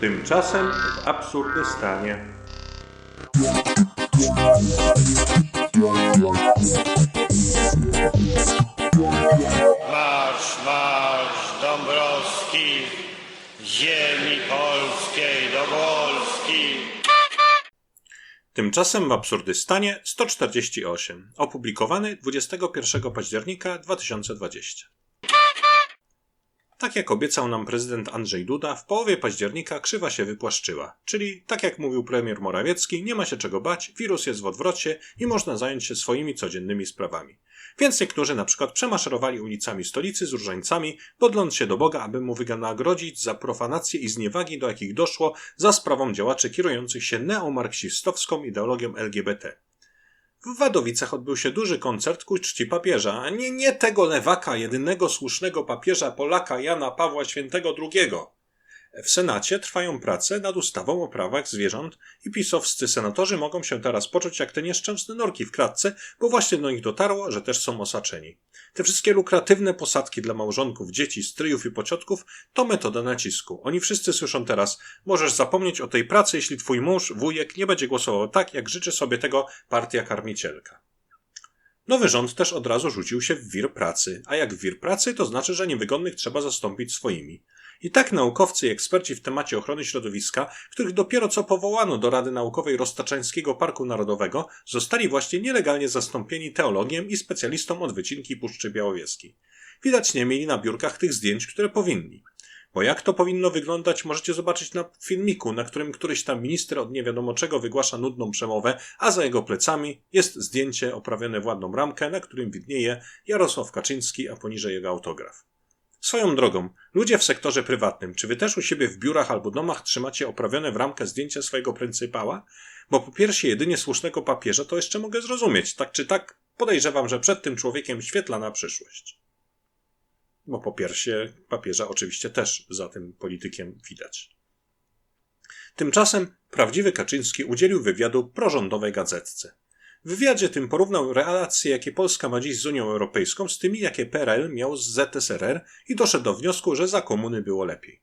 Tymczasem w Absurdystanie. Marsz, marsz Dąbrowski, ziemi polskiej do Wolski. Tymczasem w Absurdystanie 148, opublikowany 21 października 2020. Tak jak obiecał nam prezydent Andrzej Duda, w połowie października krzywa się wypłaszczyła. Czyli, tak jak mówił premier Morawiecki, nie ma się czego bać, wirus jest w odwrocie i można zająć się swoimi codziennymi sprawami. Więc niektórzy na przykład przemaszerowali ulicami stolicy z różańcami, modląc się do Boga, aby mu wynagrodzić za profanacje i zniewagi, do jakich doszło za sprawą działaczy kierujących się neomarksistowską ideologią LGBT. W Wadowicach odbył się duży koncert ku czci papieża, nie, nie tego lewaka, jedynego słusznego papieża Polaka Jana Pawła Świętego II. W Senacie trwają prace nad ustawą o prawach zwierząt i pisowscy senatorzy mogą się teraz poczuć jak te nieszczęsne norki w klatce, bo właśnie do nich dotarło, że też są osaczeni. Te wszystkie lukratywne posadki dla małżonków, dzieci, stryjów i pociotków to metoda nacisku. Oni wszyscy słyszą teraz, możesz zapomnieć o tej pracy, jeśli twój mąż, wujek nie będzie głosował tak, jak życzy sobie tego partia karmicielka. Nowy rząd też od razu rzucił się w wir pracy, a jak wir pracy, to znaczy, że niewygodnych trzeba zastąpić swoimi. I tak naukowcy i eksperci w temacie ochrony środowiska, których dopiero co powołano do Rady Naukowej Roztaczańskiego Parku Narodowego, zostali właśnie nielegalnie zastąpieni teologiem i specjalistą od wycinki Puszczy Białowieskiej. Widać nie mieli na biurkach tych zdjęć, które powinni. Bo jak to powinno wyglądać, możecie zobaczyć na filmiku, na którym któryś tam minister od nie wiadomo czego wygłasza nudną przemowę, a za jego plecami jest zdjęcie oprawione w ładną ramkę, na którym widnieje Jarosław Kaczyński, a poniżej jego autograf. Swoją drogą, ludzie w sektorze prywatnym, czy wy też u siebie w biurach albo domach trzymacie oprawione w ramkę zdjęcie swojego pryncypała? Bo po piersi jedynie słusznego papieża to jeszcze mogę zrozumieć. Tak czy tak, podejrzewam, że przed tym człowiekiem świetlana przyszłość. Bo po piersie papieża oczywiście też za tym politykiem widać. Tymczasem prawdziwy Kaczyński udzielił wywiadu prorządowej gazetce. W wywiadzie tym porównał relacje, jakie Polska ma dziś z Unią Europejską, z tymi, jakie PRL miał z ZSRR i doszedł do wniosku, że za komuny było lepiej.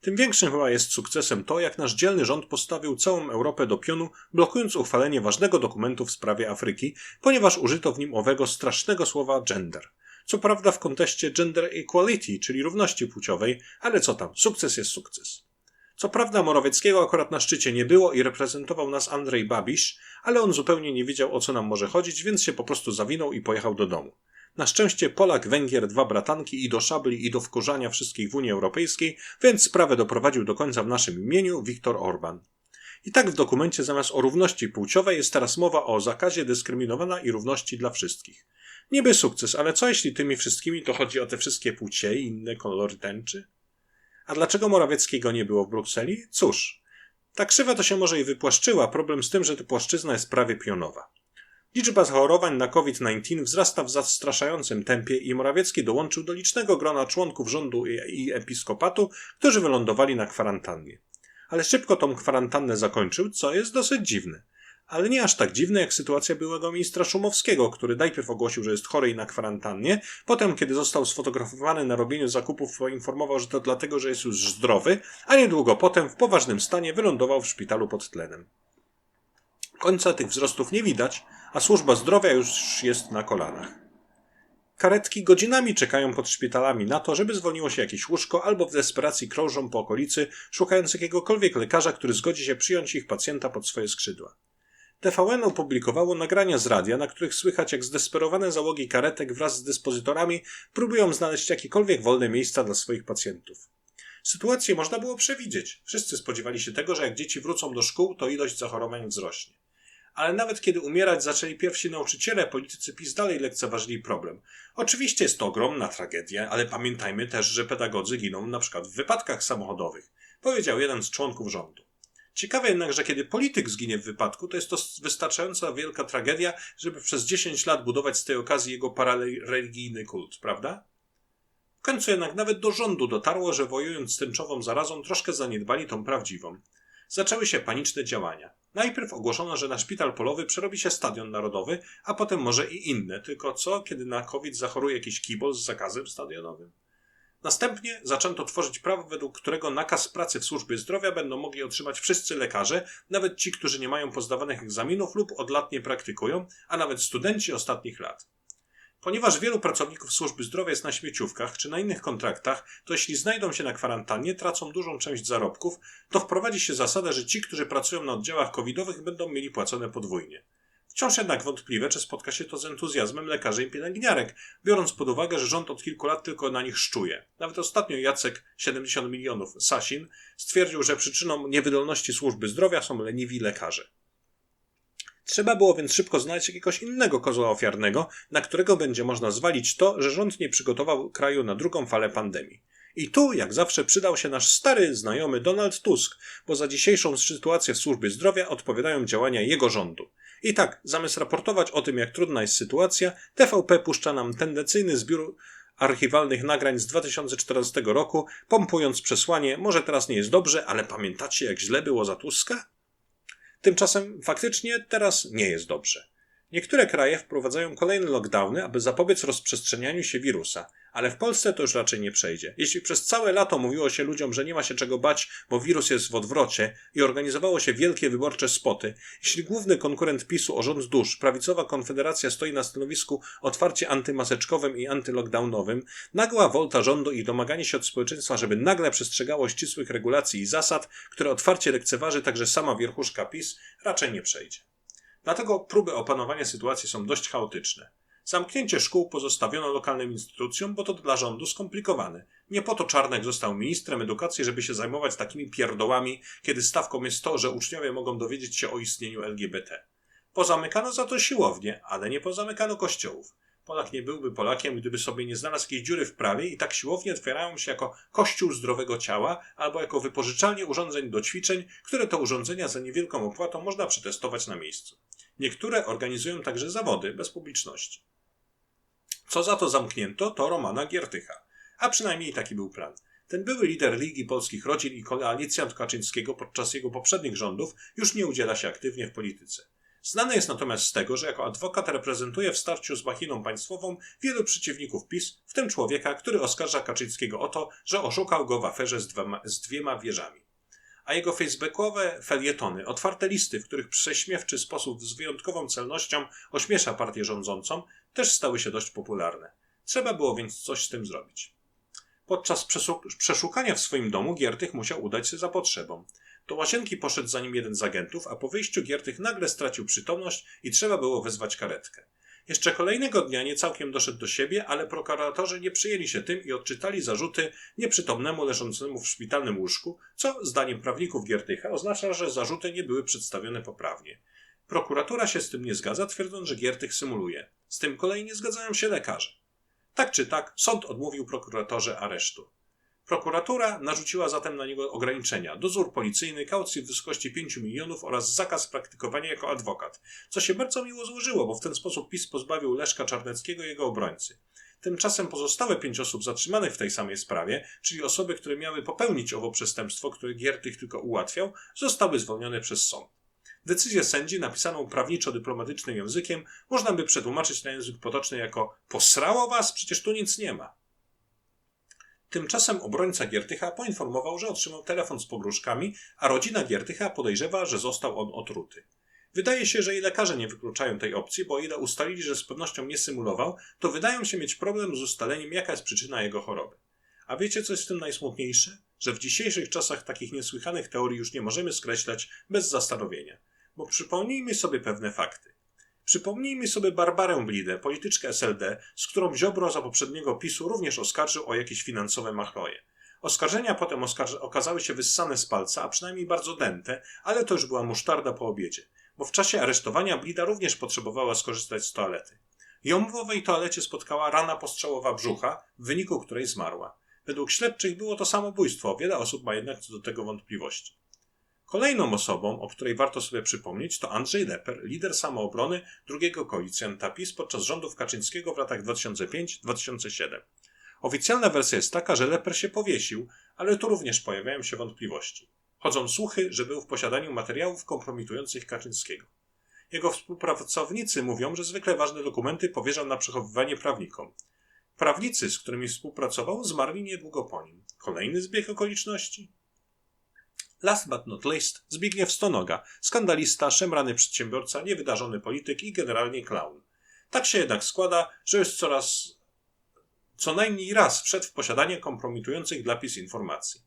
Tym większym chyba jest sukcesem to, jak nasz dzielny rząd postawił całą Europę do pionu, blokując uchwalenie ważnego dokumentu w sprawie Afryki, ponieważ użyto w nim owego strasznego słowa gender. Co prawda w kontekście gender equality, czyli równości płciowej, ale co tam, sukces jest sukces. Co prawda Morawieckiego akurat na szczycie nie było i reprezentował nas Andrzej Babisz, ale on zupełnie nie wiedział o co nam może chodzić, więc się po prostu zawinął i pojechał do domu. Na szczęście Polak, Węgier, dwa bratanki i do szabli i do wkurzania wszystkich w Unii Europejskiej, więc sprawę doprowadził do końca w naszym imieniu Viktor Orban. I tak w dokumencie zamiast o równości płciowej jest teraz mowa o zakazie dyskryminowania i równości dla wszystkich. Niby sukces, ale co jeśli tymi wszystkimi to chodzi o te wszystkie płcie i inne kolory tęczy? A dlaczego Morawieckiego nie było w Brukseli? Cóż, ta krzywa to się może i wypłaszczyła, problem z tym, że ta płaszczyzna jest prawie pionowa. Liczba zachorowań na COVID-19 wzrasta w zastraszającym tempie i Morawiecki dołączył do licznego grona członków rządu i, episkopatu, którzy wylądowali na kwarantannie. Ale szybko tą kwarantannę zakończył, co jest dosyć dziwne ale nie aż tak dziwne jak sytuacja byłego ministra Szumowskiego, który najpierw ogłosił, że jest chory i na kwarantannie, potem, kiedy został sfotografowany na robieniu zakupów, poinformował, że to dlatego, że jest już zdrowy, a niedługo potem w poważnym stanie wylądował w szpitalu pod tlenem. Końca tych wzrostów nie widać, a służba zdrowia już jest na kolanach. Karetki godzinami czekają pod szpitalami na to, żeby zwolniło się jakieś łóżko, albo w desperacji krążą po okolicy, szukając jakiegokolwiek lekarza, który zgodzi się przyjąć ich pacjenta pod swoje skrzydła. TVN opublikowało nagrania z radia, na których słychać jak zdesperowane załogi karetek wraz z dyspozytorami próbują znaleźć jakiekolwiek wolne miejsca dla swoich pacjentów. Sytuację można było przewidzieć. Wszyscy spodziewali się tego, że jak dzieci wrócą do szkół, to ilość zachorowań wzrośnie. Ale nawet kiedy umierać zaczęli pierwsi nauczyciele, politycy PiS dalej lekceważyli problem. Oczywiście jest to ogromna tragedia, ale pamiętajmy też, że pedagodzy giną na przykład w wypadkach samochodowych, powiedział jeden z członków rządu. Ciekawe jednak, że kiedy polityk zginie w wypadku, to jest to wystarczająca wielka tragedia, żeby przez 10 lat budować z tej okazji jego parareligijny kult, prawda? W końcu jednak nawet do rządu dotarło, że wojując z tęczową zarazą troszkę zaniedbali tą prawdziwą. Zaczęły się paniczne działania. Najpierw ogłoszono, że na szpital polowy przerobi się stadion narodowy, a potem może i inne, tylko co, kiedy na COVID zachoruje jakiś kibol z zakazem stadionowym? Następnie zaczęto tworzyć prawo, według którego nakaz pracy w służbie zdrowia będą mogli otrzymać wszyscy lekarze, nawet ci, którzy nie mają pozdawanych egzaminów lub od lat nie praktykują, a nawet studenci ostatnich lat. Ponieważ wielu pracowników służby zdrowia jest na śmieciówkach czy na innych kontraktach, to jeśli znajdą się na kwarantannie, tracą dużą część zarobków, to wprowadzi się zasadę, że ci, którzy pracują na oddziałach covidowych, będą mieli płacone podwójnie. Wciąż jednak wątpliwe, czy spotka się to z entuzjazmem lekarzy i pielęgniarek, biorąc pod uwagę, że rząd od kilku lat tylko na nich szczuje. Nawet ostatnio Jacek, 70 milionów, Sasin, stwierdził, że przyczyną niewydolności służby zdrowia są leniwi lekarze. Trzeba było więc szybko znaleźć jakiegoś innego kozła ofiarnego, na którego będzie można zwalić to, że rząd nie przygotował kraju na drugą falę pandemii. I tu, jak zawsze, przydał się nasz stary znajomy Donald Tusk, bo za dzisiejszą sytuację w służbie zdrowia odpowiadają działania jego rządu. I tak, zamiast raportować o tym, jak trudna jest sytuacja, TVP puszcza nam tendencyjny zbiór archiwalnych nagrań z 2014 roku, pompując przesłanie, może teraz nie jest dobrze, ale pamiętacie, jak źle było za Tuska? Tymczasem faktycznie teraz nie jest dobrze. Niektóre kraje wprowadzają kolejne lockdowny, aby zapobiec rozprzestrzenianiu się wirusa, ale w Polsce to już raczej nie przejdzie. Jeśli przez całe lato mówiło się ludziom, że nie ma się czego bać, bo wirus jest w odwrocie i organizowało się wielkie wyborcze spoty, jeśli główny konkurent PiSu o rząd dusz, prawicowa konfederacja stoi na stanowisku otwarcie antymaseczkowym i antylockdownowym, nagła wolta rządu i domaganie się od społeczeństwa, żeby nagle przestrzegało ścisłych regulacji i zasad, które otwarcie lekceważy także sama wierchuszka PiS, raczej nie przejdzie. Dlatego próby opanowania sytuacji są dość chaotyczne. Zamknięcie szkół pozostawiono lokalnym instytucjom, bo to dla rządu skomplikowane. Nie po to Czarnek został ministrem edukacji, żeby się zajmować takimi pierdołami, kiedy stawką jest to, że uczniowie mogą dowiedzieć się o istnieniu LGBT. Pozamykano za to siłownie, ale nie pozamykano kościołów. Polak nie byłby Polakiem, gdyby sobie nie znalazł jakiejś dziury w prawie i tak siłownie otwierają się jako kościół zdrowego ciała albo jako wypożyczalnie urządzeń do ćwiczeń, które to urządzenia za niewielką opłatą można przetestować na miejscu. Niektóre organizują także zawody bez publiczności. Co za to zamknięto, to Romana Giertycha. A przynajmniej taki był plan. Ten były lider Ligi Polskich Rodzin i koalicjant Kaczyńskiego podczas jego poprzednich rządów już nie udziela się aktywnie w polityce. Znany jest natomiast z tego, że jako adwokat reprezentuje w starciu z machiną państwową wielu przeciwników PiS, w tym człowieka, który oskarża Kaczyńskiego o to, że oszukał go w aferze z, dwoma, z dwiema wieżami. A jego facebookowe felietony, otwarte listy, w których prześmiewczy sposób z wyjątkową celnością ośmiesza partię rządzącą, też stały się dość popularne. Trzeba było więc coś z tym zrobić. Podczas przeszukania w swoim domu Giertych musiał udać się za potrzebą. Do łazienki poszedł za nim jeden z agentów, a po wyjściu Giertych nagle stracił przytomność i trzeba było wezwać karetkę. Jeszcze kolejnego dnia nie całkiem doszedł do siebie, ale prokuratorzy nie przyjęli się tym i odczytali zarzuty nieprzytomnemu leżącemu w szpitalnym łóżku, co zdaniem prawników Giertycha oznacza, że zarzuty nie były przedstawione poprawnie. Prokuratura się z tym nie zgadza, twierdząc, że Giertych symuluje. Z tym kolei nie zgadzają się lekarze. Tak czy tak, sąd odmówił prokuratorze aresztu. Prokuratura narzuciła zatem na niego ograniczenia, dozór policyjny, kaucję w wysokości 5 milionów oraz zakaz praktykowania jako adwokat, co się bardzo miło złożyło, bo w ten sposób PiS pozbawił Leszka Czarneckiego jego obrońcy. Tymczasem pozostałe pięć osób zatrzymanych w tej samej sprawie, czyli osoby, które miały popełnić owo przestępstwo, które Giertych tylko ułatwiał, zostały zwolnione przez sąd. Decyzję sędzi, napisaną prawniczo-dyplomatycznym językiem, można by przetłumaczyć na język potoczny jako posrało was, przecież tu nic nie ma. Tymczasem obrońca Giertycha poinformował, że otrzymał telefon z pogróżkami, a rodzina Giertycha podejrzewa, że został on otruty. Wydaje się, że i lekarze nie wykluczają tej opcji, bo ile ustalili, że z pewnością nie symulował, to wydają się mieć problem z ustaleniem, jaka jest przyczyna jego choroby. A wiecie, co jest w tym najsmutniejsze? Że w dzisiejszych czasach takich niesłychanych teorii już nie możemy skreślać bez zastanowienia. Bo przypomnijmy sobie pewne fakty. Przypomnijmy sobie Barbarę Blidę, polityczkę SLD, z którą Ziobro za poprzedniego PiSu również oskarżył o jakieś finansowe machloje. Oskarżenia potem oskarż okazały się wyssane z palca, a przynajmniej bardzo dęte, ale to już była musztarda po obiedzie, bo w czasie aresztowania Blida również potrzebowała skorzystać z toalety. Ją w owej toalecie spotkała rana postrzałowa brzucha, w wyniku której zmarła. Według śledczych było to samobójstwo, wiele osób ma jednak co do tego wątpliwości. Kolejną osobą, o której warto sobie przypomnieć, to Andrzej Leper, lider samoobrony drugiego koalicjanta PiS podczas rządów Kaczyńskiego w latach 2005-2007. Oficjalna wersja jest taka, że Leper się powiesił, ale tu również pojawiają się wątpliwości. Chodzą słuchy, że był w posiadaniu materiałów kompromitujących Kaczyńskiego. Jego współpracownicy mówią, że zwykle ważne dokumenty powierzał na przechowywanie prawnikom. Prawnicy, z którymi współpracował, zmarli niedługo po nim. Kolejny zbieg okoliczności? Last but not least, Zbigniew Stonoga, skandalista, szemrany przedsiębiorca, niewydarzony polityk i generalnie klaun. Tak się jednak składa, że już coraz, co najmniej raz wszedł w posiadanie kompromitujących dla PiS informacji.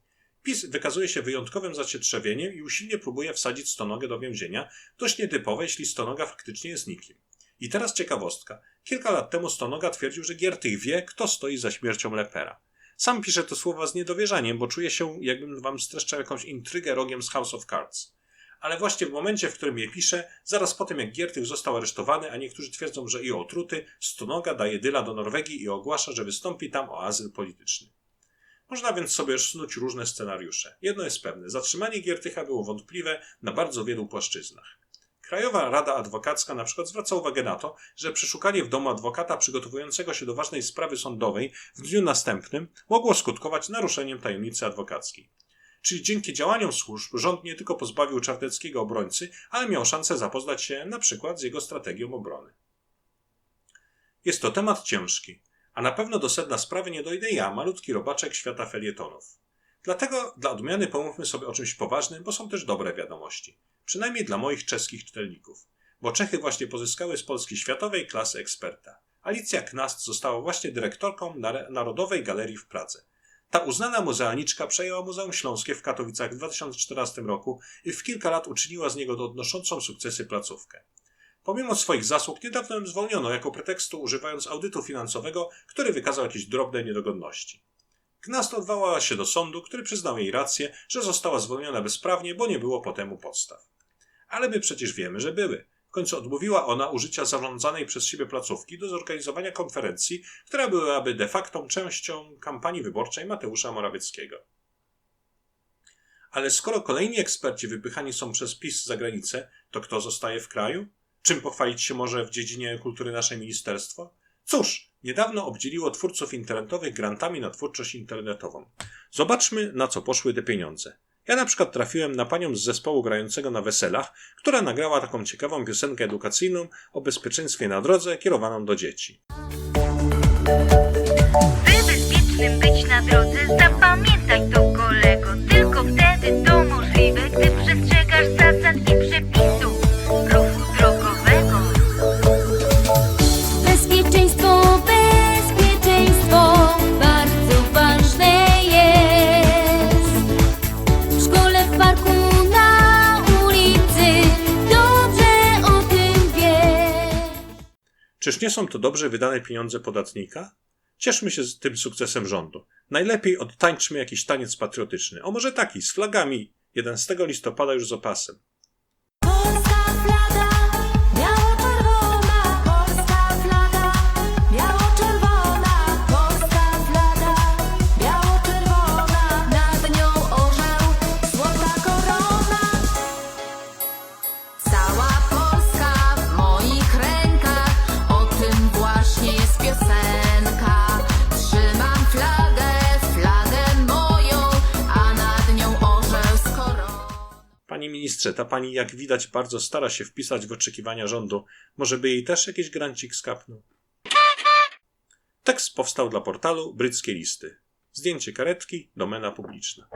PiS wykazuje się wyjątkowym zacietrzewieniem i usilnie próbuje wsadzić Stonogę do więzienia, dość nietypowe, jeśli Stonoga faktycznie jest nikim. I teraz ciekawostka. Kilka lat temu Stonoga twierdził, że Giertych wie, kto stoi za śmiercią Lepera. Sam pisze te słowa z niedowierzaniem, bo czuje się, jakbym wam streszczał jakąś intrygę rogiem z House of Cards. Ale właśnie w momencie, w którym je pisze, zaraz po tym jak Giertych został aresztowany, a niektórzy twierdzą, że i otruty, Stonoga daje dyla do Norwegii i ogłasza, że wystąpi tam o azyl polityczny. Można więc sobie snuć różne scenariusze. Jedno jest pewne, zatrzymanie Giertycha było wątpliwe na bardzo wielu płaszczyznach. Krajowa Rada Adwokacka na przykład zwraca uwagę na to, że przeszukanie w domu adwokata przygotowującego się do ważnej sprawy sądowej w dniu następnym mogło skutkować naruszeniem tajemnicy adwokackiej. Czyli dzięki działaniom służb rząd nie tylko pozbawił Czarneckiego obrońcy, ale miał szansę zapoznać się na przykład z jego strategią obrony. Jest to temat ciężki, a na pewno do sedna sprawy nie dojdę ja, malutki robaczek świata felietonów. Dlatego dla odmiany pomówmy sobie o czymś poważnym, bo są też dobre wiadomości. Przynajmniej dla moich czeskich czytelników. Bo Czechy właśnie pozyskały z Polski światowej klasy eksperta. Alicja Knast została właśnie dyrektorką Nar- Narodowej Galerii w Pradze. Ta uznana muzealniczka przejęła Muzeum Śląskie w Katowicach w 2014 roku i w kilka lat uczyniła z niego odnoszącą sukcesy placówkę. Pomimo swoich zasług niedawno ją zwolniono jako pretekstu używając audytu finansowego, który wykazał jakieś drobne niedogodności. Knast odwołała się do sądu, który przyznał jej rację, że została zwolniona bezprawnie, bo nie było po temu podstaw. Ale my przecież wiemy, że były. W końcu odmówiła ona użycia zarządzanej przez siebie placówki do zorganizowania konferencji, która byłaby de facto częścią kampanii wyborczej Mateusza Morawieckiego. Ale skoro kolejni eksperci wypychani są przez PiS za granicę, to kto zostaje w kraju? Czym pochwalić się może w dziedzinie kultury nasze ministerstwo? Cóż, niedawno obdzieliło twórców internetowych grantami na twórczość internetową. Zobaczmy, na co poszły te pieniądze. Ja na przykład trafiłem na panią z zespołu grającego na weselach, która nagrała taką ciekawą piosenkę edukacyjną o bezpieczeństwie na drodze kierowaną do dzieci. Bezpiecznym być na drodze, zapamiętaj to kolego. Tylko wtedy są to dobrze wydane pieniądze podatnika? Cieszmy się z tym sukcesem rządu. Najlepiej odtańczmy jakiś taniec patriotyczny. O może taki, z flagami. 11 listopada już z opasem. Ta pani jak widać bardzo stara się wpisać w oczekiwania rządu. Może by jej też jakiś grancik skapnął? Tekst powstał dla portalu Bryckie Listy. Zdjęcie karetki, domena publiczna.